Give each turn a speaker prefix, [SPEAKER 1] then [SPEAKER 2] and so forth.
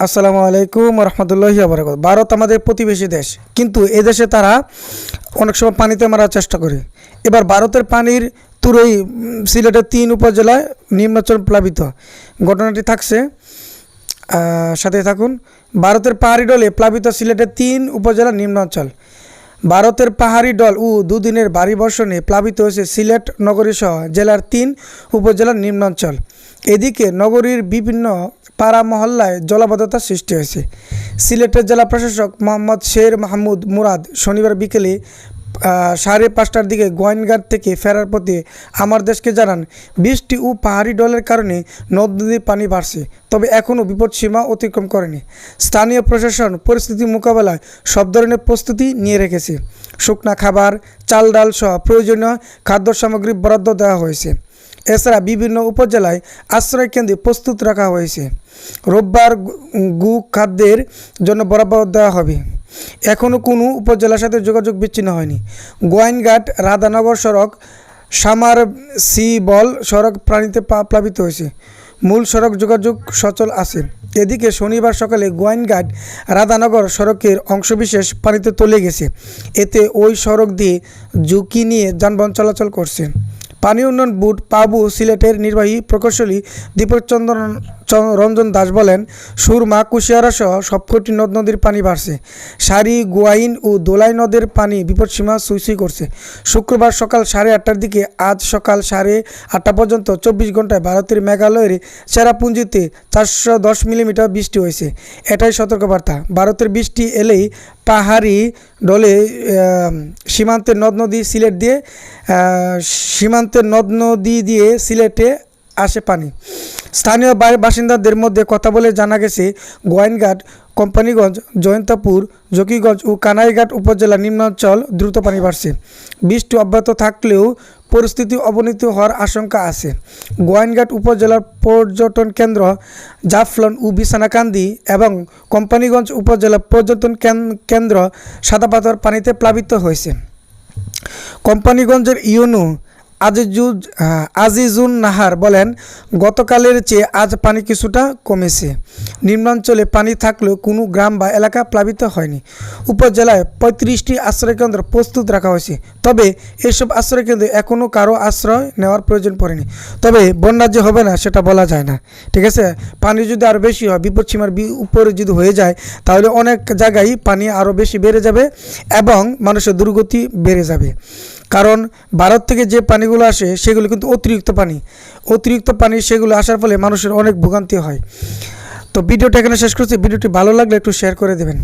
[SPEAKER 1] আসসালামু আলাইকুম রহমতুল্লাহি আবরাকাত ভারত আমাদের প্রতিবেশী দেশ। কিন্তু এদেশে তারা অনেক সময় পানিতে মারার চেষ্টা করে। এবার ভারতের পানির তুরই সিলেটের তিন উপজেলায় নিম্নাঞ্চল প্লাবিত। ঘটনাটি থাকছে সাথে থাকুন। ভারতের পাহাড়ি ডলে প্লাবিত সিলেটের তিন উপজেলা নিম্নাঞ্চল ভারতের পাহাড়ি দল ও দুদিনের ভারী বর্ষণে প্লাবিত হয়েছে সিলেট নগরী সহ জেলার তিন উপজেলার নিম্নাঞ্চল এদিকে নগরীর বিভিন্ন পাড়া মহল্লায় জলাবদ্ধতার সৃষ্টি হয়েছে। সিলেটের জেলা প্রশাসক মোহাম্মদ শের মাহমুদ মুরাদ শনিবার বিকেলে সাড়ে পাঁচটার দিকে গোয়েনঘাট থেকে ফেরার পথে আমার দেশকে জানান, বৃষ্টি ও পাহাড়ি ডলের কারণে নদ নদীর পানি বাড়ছে, তবে এখনও বিপদসীমা অতিক্রম করেনি। স্থানীয় প্রশাসন পরিস্থিতি মোকাবেলায় সব ধরনের প্রস্তুতি নিয়ে রেখেছে। শুকনা খাবার, চাল ডাল সহ প্রয়োজনীয় খাদ্য সামগ্রী বরাদ্দ দেওয়া হয়েছে। এছাড়া বিভিন্ন উপজেলায় আশ্রয় কেন্দ্রে প্রস্তুত রাখা হয়েছে। রোববার গু খাদ্যের জন্য বরাবর দেওয়া হবে। এখনও কোনো উপজেলার সাথে যোগাযোগ বিচ্ছিন্ন হয়নি। গোয়াইনঘাট রাধানগর সড়ক, সামার সি বল সড়ক প্রাণীতে প্লাবিত হয়েছে। মূল সড়ক যোগাযোগ সচল আছে। এদিকে শনিবার সকালে গোয়াইনঘাট রাধানগর সড়কের অংশবিশেষ পানিতে তলে গেছে। এতে ওই সড়ক দিয়ে ঝুঁকি নিয়ে যানবাহন চলাচল করছে। পানি উন্নয়ন বোর্ড পাবু সিলেটের নির্বাহী প্রকৌশলী দীপকচন্দ্র চ- রঞ্জন দাস বলেন সুরমা কুশিয়ারা সহ সবকটি নদ নদীর পানি বাড়ছে। সারি, গোয়াইন ও দোলাই নদের পানি বিপদসীমা সুইসুই করছে। শুক্রবার সকাল সাড়ে আটটার দিকে, আজ সকাল সাড়ে আটটা পর্যন্ত চব্বিশ ঘন্টায় ভারতের মেঘালয়ের চেরাপুঞ্জিতে চারশো দশ মিলিমিটার বৃষ্টি হয়েছে। এটাই সতর্কবার্তা। ভারতের বৃষ্টি এলেই পাহাড়ি ডলে সীমান্তের নদ নদী সিলেট দিয়ে সীমান্তের নদ নদী দিয়ে সিলেটে আসে পানি। স্থানীয় বাসিন্দাদের মধ্যে কথা বলে জানা গেছে, গোয়াইনঘাট, কোম্পানিগঞ্জ, জয়ন্তাপুর, জকিগঞ্জ ও কানাইঘাট উপজেলা নিম্নাঞ্চল দ্রুত পানি বাড়ছে। বৃষ্টি অব্যাহত থাকলেও পরিস্থিতি অবনতি হওয়ার আশঙ্কা আছে। গোয়াইনঘাট উপজেলার পর্যটন কেন্দ্র জাফলন ও বিছানাকান্দি এবং কোম্পানিগঞ্জ উপজেলা পর্যটন কেন- কেন্দ্র সাদাপাথর পানিতে প্লাবিত হয়েছে। কোম্পানিগঞ্জের ইউনু আজিজুজ আজিজুন নাহার বলেন, গতকালের চেয়ে আজ পানি কিছুটা কমেছে। নিম্নাঞ্চলে পানি থাকলেও কোনো গ্রাম বা এলাকা প্লাবিত হয়নি। উপজেলায় পঁয়ত্রিশটি আশ্রয়কেন্দ্র প্রস্তুত রাখা হয়েছে। তবে এসব আশ্রয়কেন্দ্রে এখনও কারও আশ্রয় নেওয়ার প্রয়োজন পড়েনি। তবে বন্যা যে হবে না, সেটা বলা যায় না। ঠিক আছে? পানি যদি আরও বেশি হয় বিপদসীমার বি- উপরে যদি হয়ে যায়, তাহলে অনেক জায়গায় পানি আরও বেশি বেড়ে যাবে এবং মানুষের দুর্গতি বেড়ে যাবে। কারণ ভারত থেকে যে পানিগুলো আসে, সেগুলো কিন্তু অতিরিক্ত পানি। অতিরিক্ত পানি, সেগুলো আসার ফলে মানুষের অনেক ভোগান্তি হয়। তো ভিডিওটা এখানে শেষ করছি। ভিডিওটি ভালো লাগলে একটু শেয়ার করে দেবেন।